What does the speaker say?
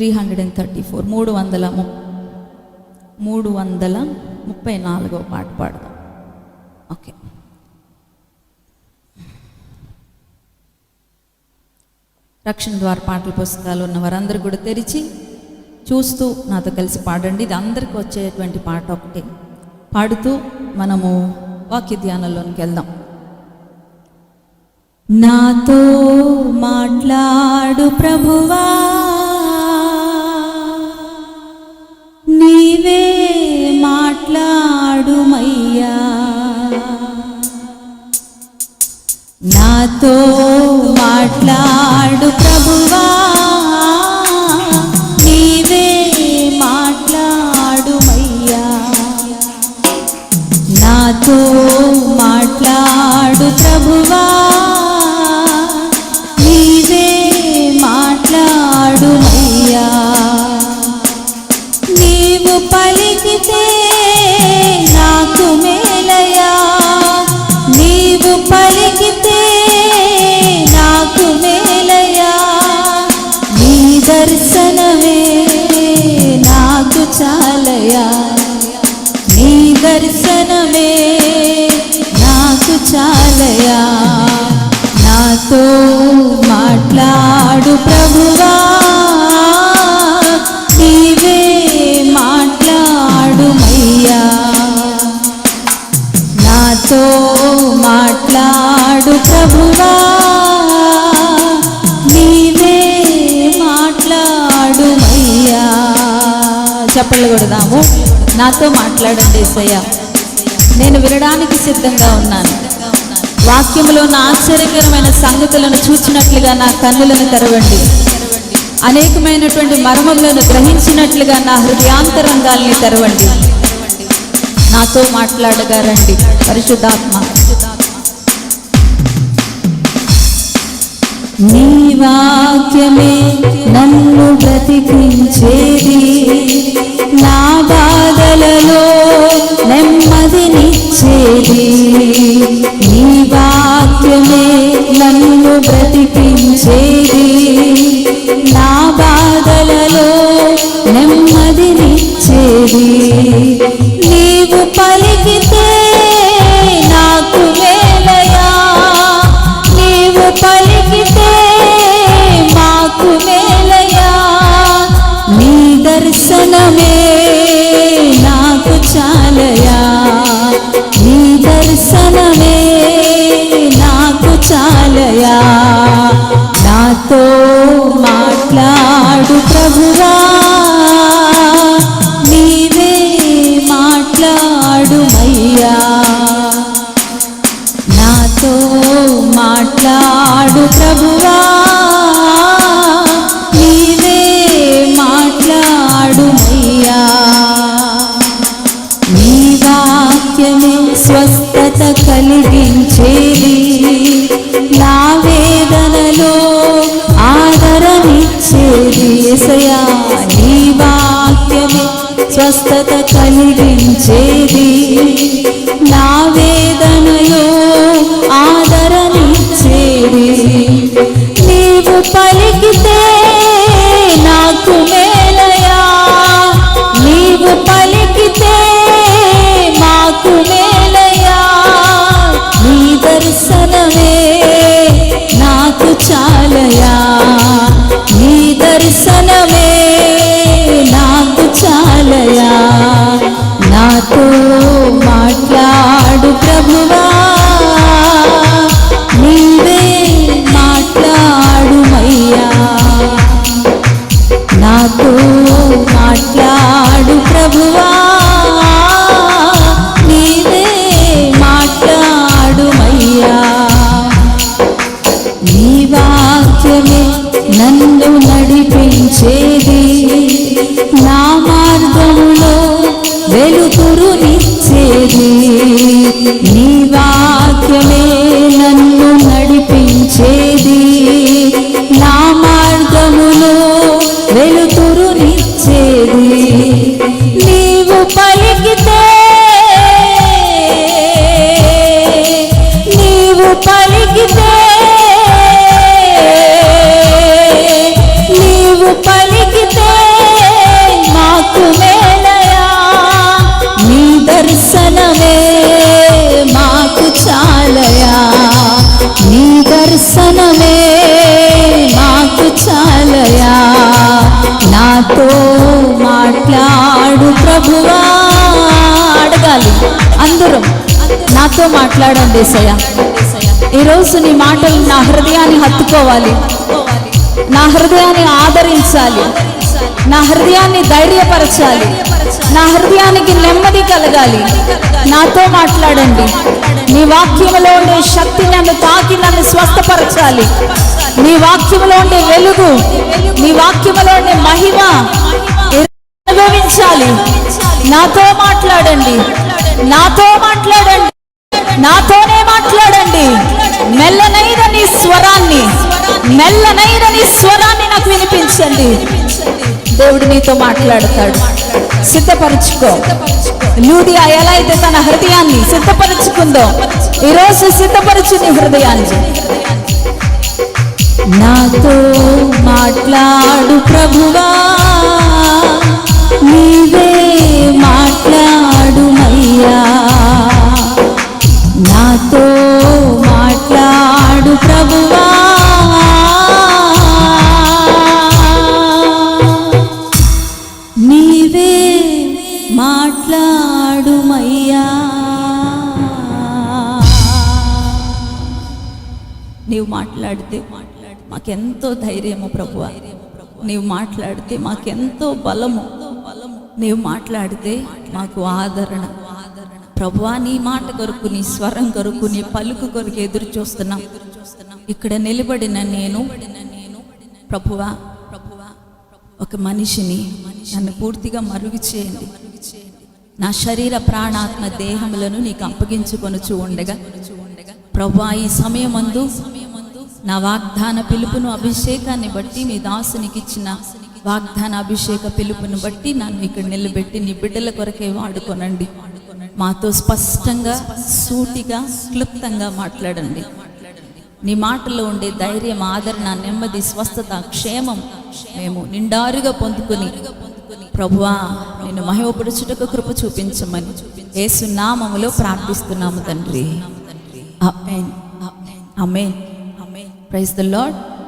Three hundred and thirty four. మూడు వందల ము మూడు వందల ముప్పై నాలుగో పాట పాడదాం. ఓకే. రక్షణ ద్వారా పాటల పుస్తకాలు ఉన్న వారందరూ కూడా తెరిచి చూస్తూ నాతో కలిసి పాడండి. ఇది అందరికి వచ్చేటువంటి పాట ఒకటి. పాడుతూ మనము వాక్య ధ్యానంలోనికి వెళ్దాం. నాతో మాట్లాడు ప్రభువా. నాతో మాట్లాడు ప్రభువా. నీవే మాట్లాడుమయ్యా నాతో పలికితే నాకు మేలయా నీ దర్శనమే నాకు చాలయా నీ దర్శనమే నాకు చాలయా ప్రభువా నీవే మాట్లాడుమయ్యా చప్పట్లు కొడదాము నాతో మాట్లాడండి సయ్య నేను వినడానికి సిద్ధంగా ఉన్నాను. వాక్యంలో నా ఆశ్చర్యకరమైన సంగతులను చూచినట్లుగా నా కన్నులను తెరవండి. అనేకమైనటువంటి మర్మములను గ్రహించినట్లుగా నా హృదయాంతరంగాల్ని తెరవండి. నాతో మాట్లాడగారండి పరిశుద్ధాత్మ. నీ వాక్యమే నన్ను బ్రతికించేది. నా బాధలలో నెమ్మదినిచ్చేది. నీ వాక్యమే నన్ను నాకు చాలయా? నాతో మాట్లాడు ప్రభువా. ఏసయా నీ వాక్యమే స్వస్థత కలిగించేది. నా వేదనలో ఆదరణిచ్చేది నీవు పలికి పలికితే నీవు పలికితే మాకు మేలయా నీ దర్శనమే మాకు మాకు చాలయా? నాతో మాట్లాడు ప్రభువా అడగాలి. నాతో మాట్లాడండి సయా ఈరోజు నీ మాటలు నా హృదయాన్ని హత్తుకోవాలి. నా హృదయాన్ని ఆదరించాలి. నా హృదయాన్ని ధైర్యపరచాలి. నా హృదయానికి నెమ్మది కలగాలి. నాతో మాట్లాడండి. నీ వాక్యంలో ఉండే శక్తి నన్ను తాకి నన్ను స్వస్థపరచాలి. నీ వాక్యంలో ఉండే వెలుగు నీ వాక్యంలో ఉండే మహిమ అనుభవించాలి. నాతో మాట్లాడండి. నాతో మాట్లాడండి. నాతోనే మాట్లాడండి. మెల్లనైదని స్వరాన్ని మెల్లనైదని స్వరాన్ని నాకు వినిపించండి. దేవుడు నీతో మాట్లాడతాడు. సిద్ధపరచుకో. లూడియా ఎలా అయితే తన హృదయాన్ని సిద్ధపరచుకుందో ఈరోజు సిద్ధపరచు నీ హృదయాన్ని. నాతో మాట్లాడు ప్రభువా నీవే నీవు మాట్లాడితే మాట్లాడి మాకెంతో ధైర్యము ప్రభు నీవు మాట్లాడితే మాకెంతో బలము. నీవు మాట్లాడితే మాకు ఆదరణ. ప్రభువా నీ మాట కొరకు నీ స్వరం కొరకు నీ పలుకు కొరకు ఎదురు చూస్తున్నాం. ఇక్కడ నిలబడిన నేను ప్రభువా ప్రభువా ఒక మనిషిని నన్ను పూర్తిగా మరుగు చేయండి నా శరీర ప్రాణాత్మ దేహములను నీకు అప్పగించుకొనుచు ఉండగా ప్రభా ఈ సమయమందు నా వాగ్దాన పిలుపును అభిషేకాన్ని బట్టి మీ దాసునికి ఇచ్చిన వాగ్దాన అభిషేక పిలుపును బట్టి నన్ను ఇక్కడ నిలబెట్టి నీ బిడ్డల కొరకే వాడుకొనండి. మాతో స్పష్టంగా సూటిగా క్లుప్తంగా మాట్లాడండి. నీ మాటలో ఉండే ధైర్యం ఆదరణ నెమ్మది స్వస్థత క్షేమం మేము నిండారుగా పొందుకుని ప్రభువా నేను మహిమపడుచుటకు కృప చూపించమని ఏసునామములో ప్రార్థిస్తున్నాము తండ్రి. Amen. Amen. Amen. Amen. Praise the Lord.